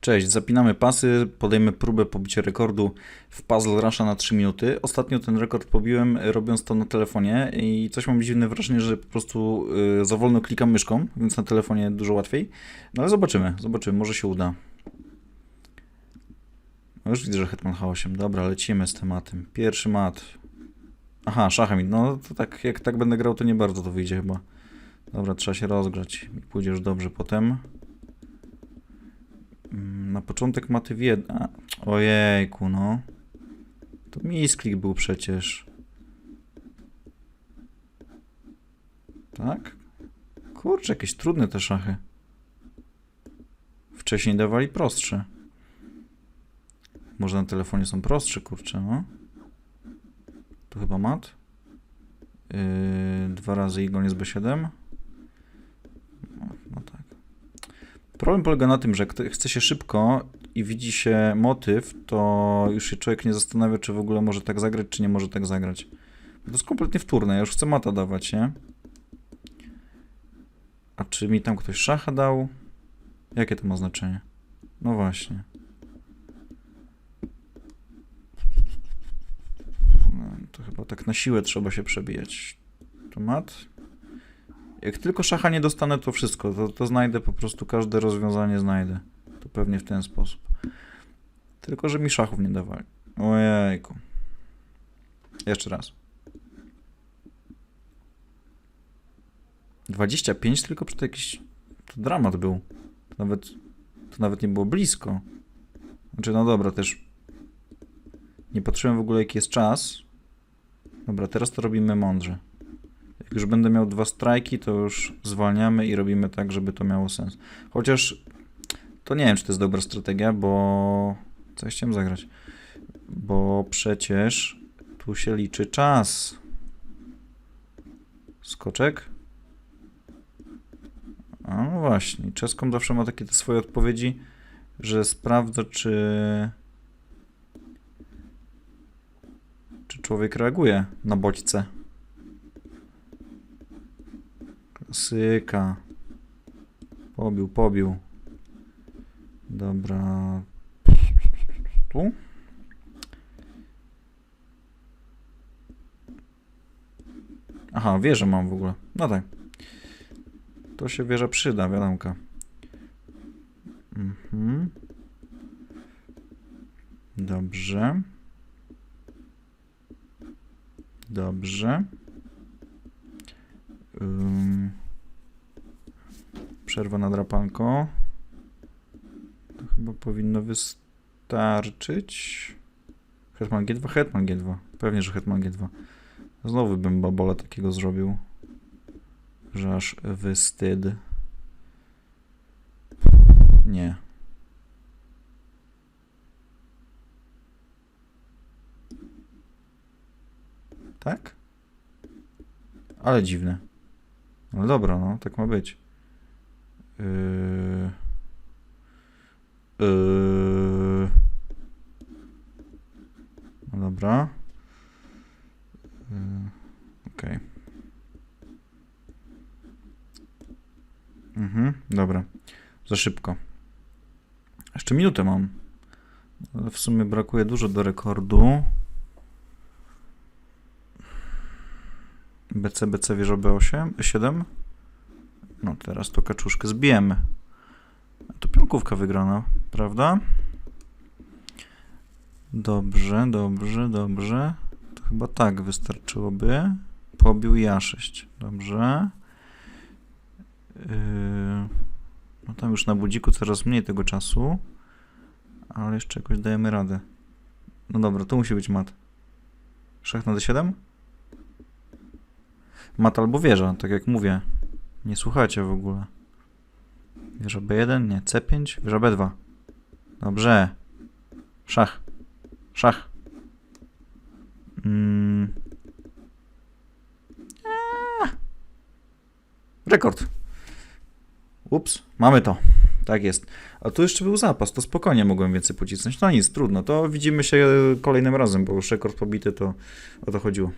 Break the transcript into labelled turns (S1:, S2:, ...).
S1: Cześć, zapinamy pasy, podejmę próbę pobicia rekordu w Puzzle Rusha na 3 minuty. Ostatnio ten rekord pobiłem robiąc to na telefonie i coś mam dziwne wrażenie, że po prostu y, za wolno klikam myszką, więc na telefonie dużo łatwiej. No ale zobaczymy, zobaczymy, może się uda. No już widzę, że Hetman H8. Dobra, lecimy z tematem. Pierwszy mat. Aha, szachem. No to tak, jak tak będę grał, to nie bardzo to wyjdzie chyba. Dobra, trzeba się rozgrzać. I pójdzie już dobrze potem. Na początek maty w jed... A, Ojejku, no. To misklik był przecież. Tak? Kurczę, jakieś trudne te szachy. Wcześniej dawali prostsze. Może na telefonie są prostsze, kurczę, no. Tu chyba mat. Yy, dwa razy i goniec B7. No, no tak. Problem polega na tym, że jak chce się szybko i widzi się motyw, to już się człowiek nie zastanawia, czy w ogóle może tak zagrać, czy nie może tak zagrać. To jest kompletnie wtórne, ja już chcę mata dawać, nie? A czy mi tam ktoś szacha dał? Jakie to ma znaczenie? No właśnie. No, to chyba tak na siłę trzeba się przebijać. To mat? Jak tylko szacha nie dostanę, to wszystko. To, to znajdę po prostu każde rozwiązanie znajdę. To pewnie w ten sposób. Tylko, że mi szachów nie dawali. Ojejku. Jeszcze raz. 25 tylko przy to jakiś to dramat był. To nawet, to nawet nie było blisko. Znaczy, no dobra, też nie patrzyłem w ogóle jaki jest czas. Dobra, teraz to robimy mądrze. Już będę miał dwa strajki, to już zwalniamy i robimy tak, żeby to miało sens. Chociaż to nie wiem, czy to jest dobra strategia, bo co ja chciałem zagrać? Bo przecież tu się liczy czas. Skoczek? A no właśnie, czeską zawsze ma takie te swoje odpowiedzi, że sprawdza, czy czy człowiek reaguje na bodźce. Klasyka. Pobił, pobił. Dobra. Tu? Aha, wieżę mam w ogóle. No tak. To się wieża przyda, wiadomka. Mhm. Dobrze. Dobrze. Przerwa na drapanko. To chyba powinno wystarczyć. Hetman G2, Hetman G2. Pewnie, że Hetman G2. Znowu bym babola takiego zrobił. Że aż wystyd. Nie. Tak? Ale dziwne. No dobra, no, tak ma być. Yy... Yy... No dobra. Yy... Okej. Mhm, dobra. Za szybko. Jeszcze minutę mam. W sumie brakuje dużo do rekordu. BC, BC wieża B8, 7. No teraz to kaczuszkę zbijemy. To pionkówka wygrana, prawda? Dobrze, dobrze, dobrze. To chyba tak wystarczyłoby. Pobił ja6. Dobrze. Yy, no tam już na budziku coraz mniej tego czasu. Ale jeszcze jakoś dajemy radę. No dobra, to musi być mat. Szach na D7? Mat albo wieża, tak jak mówię. Nie słuchacie w ogóle. Wieża B1, nie. C5, wieża B2. Dobrze. Szach. Szach. Mm. Eee. Rekord. Ups, mamy to. Tak jest. A tu jeszcze był zapas, to spokojnie mogłem więcej pocisnąć. No nic, trudno. To widzimy się kolejnym razem, bo już rekord pobity to o to chodziło.